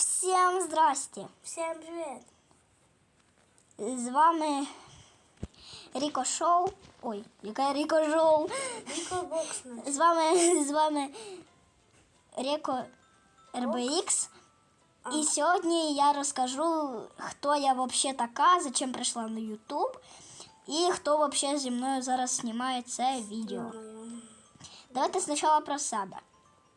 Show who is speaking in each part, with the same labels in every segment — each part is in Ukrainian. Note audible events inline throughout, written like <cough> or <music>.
Speaker 1: Всім здрасте!
Speaker 2: Всем привет!
Speaker 1: З вами Ріко Шоу. Ой, яке Ріко Шоу.
Speaker 2: Ріко Бокс наш.
Speaker 1: З вами з вами Ріко РБХ. І сьогодні я розкажу, хто я взагалі така, зачем прийшла на YouTube і хто взагалі зі мною зараз знімає це відео. Давайте спочатку про себе.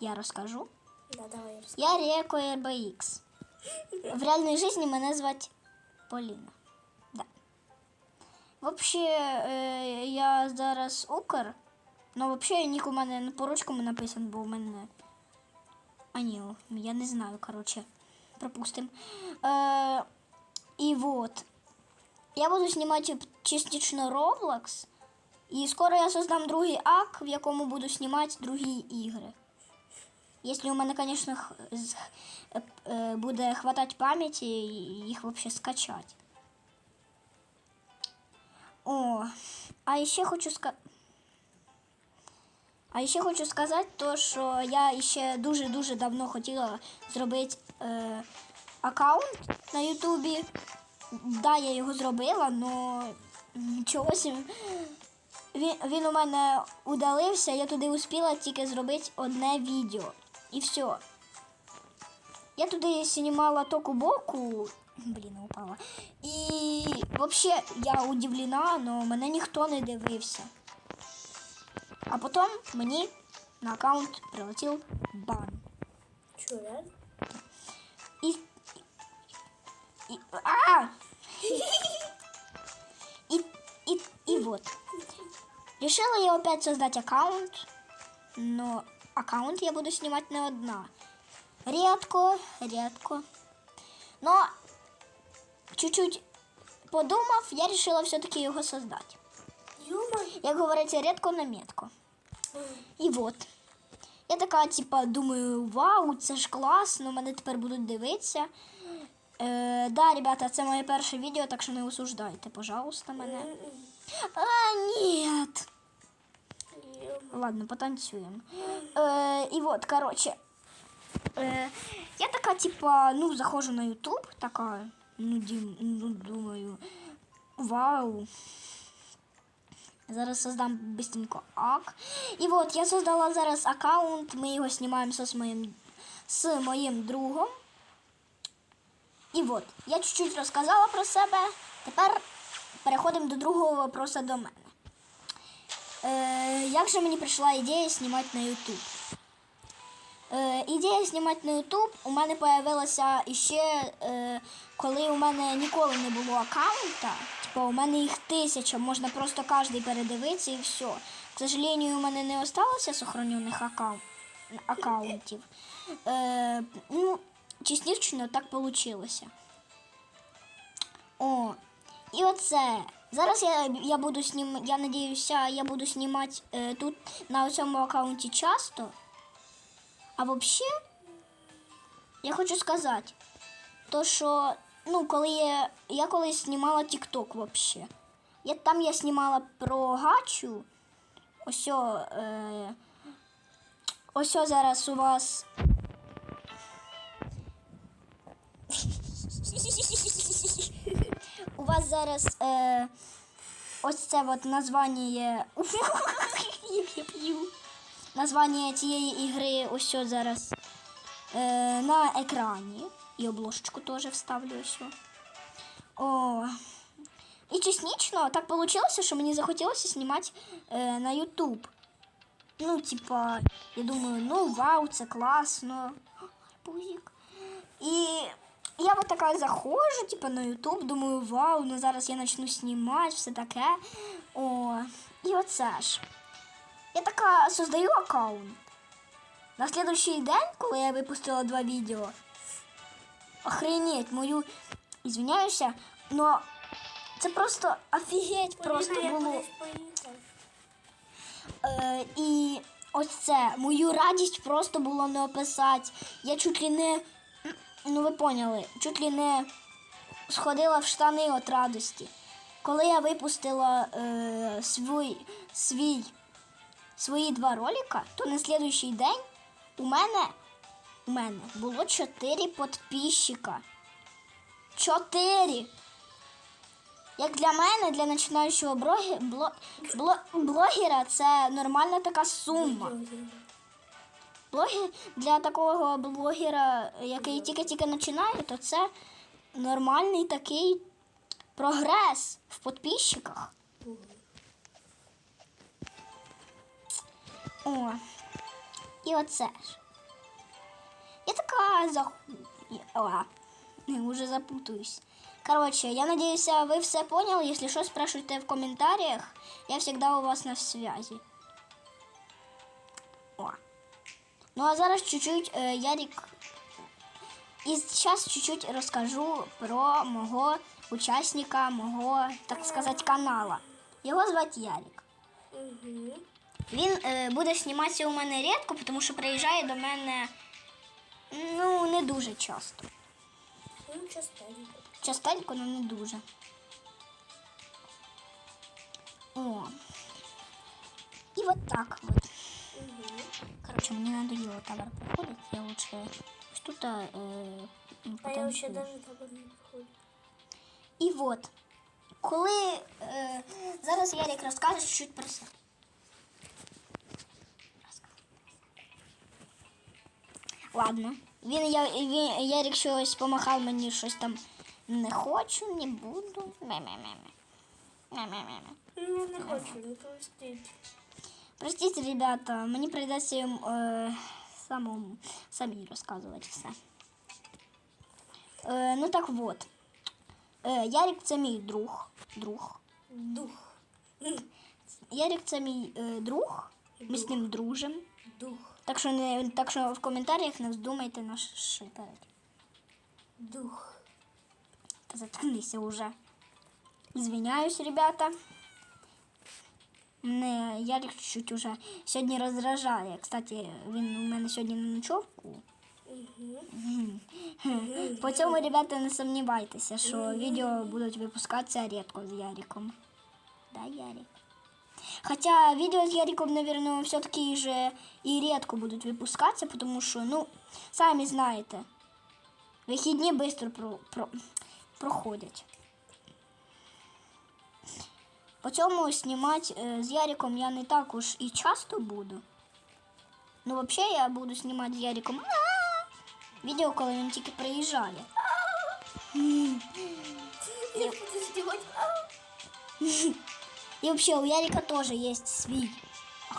Speaker 1: Я розкажу.
Speaker 2: Да, давай розкажи.
Speaker 1: Я Ріко РБХ. В реальной жизни мене звати Поліна. Да. Вообще, е, я зараз Укр. Ну, вообще, нік у мене на поручкому написано, бо у мене. А ні, я не знаю, короче. Пропустим. Е, і вот. Я буду знімати частично Roblox. І скоро я создам другий ак, в якому буду знімати другі ігри. Если у мене, конечно, х- з- е, е, буде хватать пам'яті, їх вообще скачать. О, а ще хочу сказати. А ще хочу сказати, то, що я ще дуже-дуже давно хотіла зробити е, аккаунт на Ютубі. Да, я його зробила, але чогось він, він у мене удалився, я туди успіла тільки зробити одне відео. І все. Я туди знімала току боку. Блін, <laughs> упала. І взагалі я удивлена, але мене ніхто не дивився. А потім мені на аккаунт прилетів бан.
Speaker 2: Чё, реально?
Speaker 1: І. і а! І, і, і вот. Решила я опять создать аккаунт, но аккаунт я буду снимать не одна. Редко, редко. Но чуть-чуть подумав, я решила все-таки його создать. Як говориться, редко на метко. І вот. Я така, типа, думаю, вау, це ж класно, мене тепер будуть дивитися. Е, да, ребята, це моє перше відео, так що не осуждайте, пожалуйста, мене. А, ні. Ладно, потанцюємо. І вот, короче. Е, я така, типа, ну, заходжу на YouTube, така, ну, дім, ну думаю, вау. Зараз создам быстренько ак. І от я создала зараз аккаунт, ми його знімаємо з моїм, з моїм другом. І от, я чуть-чуть розказала про себе. Тепер переходимо до другого вопроса до мене. Е, як же мені прийшла ідея знімати на YouTube? Е, ідея знімати на YouTube у мене з'явилася іще, е, коли у мене ніколи не було аккаунта. Типу, у мене їх тисяча, можна просто кожен передивитися і все. К сожалению, у мене не осталося сохранених аккаун... аккаунтів. Е, ну, частично так вийшло. О, і оце. Зараз я, я буду снім... я надіюся, я буду знімати е, тут на цьому аккаунті часто. А взагалі, я хочу сказати, то що, ну, коли я, я колись знімала TikTok вообще. Я, там я знімала про гачу. Ось, е, ось зараз у вас. У вас зараз е, ось це от названня. <laughs> Я п'ю. Названня цієї ігри ось зараз е, на екрані. І обложечку теж вставлю ось. о. І частично так вийшло, що мені захотілося знімати е, на YouTube. Ну, типа, я думаю, ну вау, це класно. Пузик. І я вот така заходжу, типа, на YouTube, думаю, вау, ну зараз я почну знімати, все таке. О, і оце ж. Я така создаю аккаунт. На следующий день, коли я випустила два відео, охренеть, мою, извиняюся, но це просто офігеть просто було. Е, і ось це, мою радість просто було не описати. Я чуть ли не, ну ви поняли, чуть ли не сходила в штани від радості. Коли я випустила е, свій, свій, свої два ролика, то на слідуючий день у мене у мене було 4 підписчика. 4! Як для мене, для починаючого блогі, бло, бло, блогера, це нормальна така сума. Блоги, для такого блогера, який тільки-тільки починає, то це нормальний такий прогрес в підписчиках. О, і оце ж. Я така заху... О, не, уже запутаюсь. Короче, я надеюсь, вы все поняли. Если что, спрашивайте в комментариях. Я всегда у вас на связи. О. Ну а зараз чуть-чуть е, Ярик. І зараз чуть-чуть розкажу про мого учасника, мого, так сказати, канала. Його звати Ярик.
Speaker 2: Угу.
Speaker 1: Він е, буде зніматися у мене рідко, тому що приїжджає до мене ну, не дуже часто.
Speaker 2: Ну, частенько.
Speaker 1: Частенько, але не дуже. О. І от так от.
Speaker 2: Угу.
Speaker 1: Короче, мне надоело товар проходить. Я лучше что-то э,
Speaker 2: А я вообще даже так не приходжу.
Speaker 1: І от, коли е, зараз Ярик розкаже чуть про себе. Ладно. Він, я, він, Ярик щось помахав мені щось там не хочу, не буду. Ме-ме-ме-ме. Ме-ме-ме-ме.
Speaker 2: Ну, не хочу, не простіть.
Speaker 1: Простите, ребята, мені прийдеться е, самому, самі розказувати все. Е, ну так от. Е, Ярик це мій друг. друг.
Speaker 2: Дух.
Speaker 1: Ярик це мій е, друг. Ми з ним дружимо.
Speaker 2: Дух.
Speaker 1: Так що, не, так що в коментарях не вздумайте нас шиперити.
Speaker 2: Дух.
Speaker 1: Та заткнися уже. Извиняюсь, ребята. Мене Ярик чуть-чуть уже сьогодні роздражає. Кстати, він у мене сьогодні на ночовку. По цьому, ребята, не сумнівайтеся, що відео будуть випускатися рідко з Яриком. Да, Ярик? Хотя видео с Яриком, наверное, все-таки же и редко будут выпускаться, потому что, ну, сами знаете, вихідні быстро про, про, проходять. По цьому знімати е, з Яриком я не так уж і часто буду. Ну, взагалі я буду знімати з Яриком відео, коли він тільки приїжджає.
Speaker 2: Я буду сделать.
Speaker 1: І взагалі у Ярика теж є свій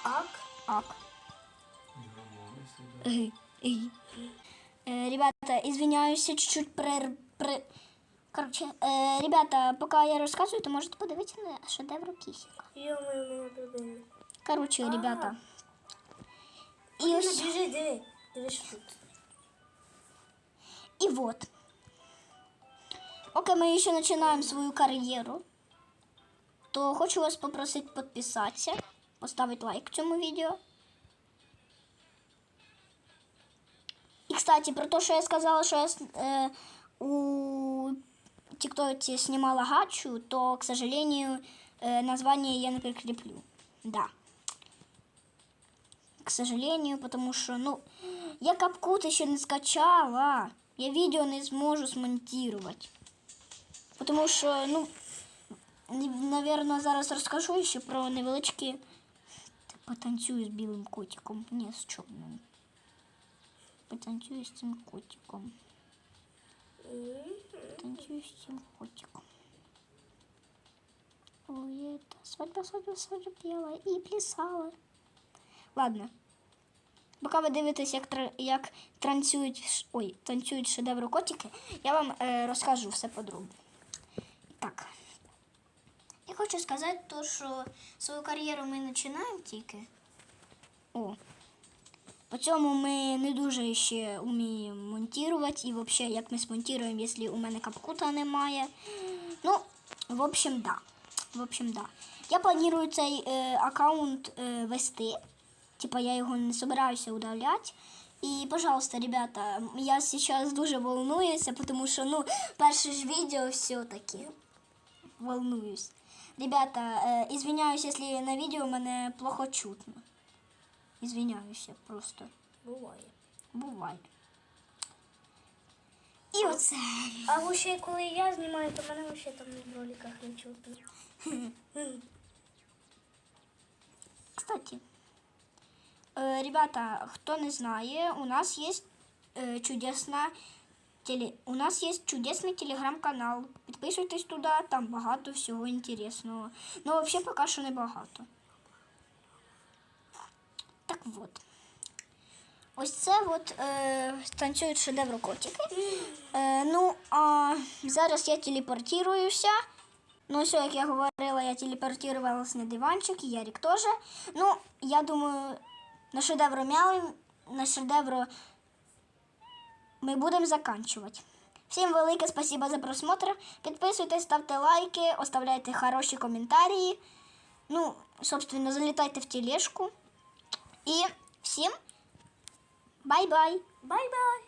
Speaker 2: Ак.
Speaker 1: ак. Эй, эй. Э, Ребята, извиняюсь, я чуть-чуть прер... прер- Короче, э, ребята, пока я рассказываю, то можете подивитися на шедевр кисика.
Speaker 2: Ё-моё, мене придумали.
Speaker 1: Короче,
Speaker 2: Ага.
Speaker 1: ребята. І
Speaker 2: Біжи,
Speaker 1: ось,
Speaker 2: біжи, диви. Диви, що тут.
Speaker 1: і вот. Поки ми ще починаємо свою кар'єру, то хочу вас попросити підписатися, поставити лайк цьому відео. І, кстати, про те, що я сказала, що я с- е, у ТикТоке снимала гачу, то, к сожалению, э, название я не прикреплю. Да. К сожалению, потому что, ну, я капкут еще не скачала. Я видео не зможу смонтировать. Потому що, ну, наверное, зараз розкажу ще про невеличкі. Потанцюю з білим котиком. Ні, з чорним. Потанцюю з цим котиком. Танцую с тем котиком. Ой, это свадьба, свадьба, свадьба пела і плясала. Ладно. Поки ви дивитесь, як, як танцюють, ой, танцюють шедеври котики, я вам е, розкажу все подробно. Я хочу сказати, то, що свою кар'єру ми починаємо тільки. О. По цьому ми не дуже ще вміємо монтувати. І взагалі, як ми смонтуємо, якщо у мене капкута немає. Ну, в общем, да. В общем, да. Я планую цей е, аккаунт е, вести. Типа я його не собираюся удаляти. І, пожалуйста, ребята, я сейчас дуже волнуюся, потому що, ну, перше ж відео все-таки волнуюсь. Ребята, е, извиняюсь, если на відео мене плохо чутно. Извиняюся просто.
Speaker 2: Буває.
Speaker 1: Буває. це. <laughs>
Speaker 2: А вообще, коли я знімаю, то мене вообще там в роликах не чутно.
Speaker 1: Кстати, э, ребята, кто не знає, у нас есть э, чудесна теле... у нас есть чудесний телеграм-канал. Підписуйтесь туди, там багато всього інтересного. Ну, взагалі, поки що не багато. Так вот. Ось це от е, танцюють шедевр котики. Е, ну, а зараз я телепортируюся. Ну, все, як я говорила, я телепортувалась на диванчик, і Ярик теж. Ну, я думаю, на шедевру мяу, на шедевру ми будемо заканчувати. Всім велике спасибо за просмотр. Підписуйтесь, ставте лайки, оставляйте хороші коментарі. Ну, собственно, залітайте в тележку. І всім бай-бай!
Speaker 2: Бай-бай!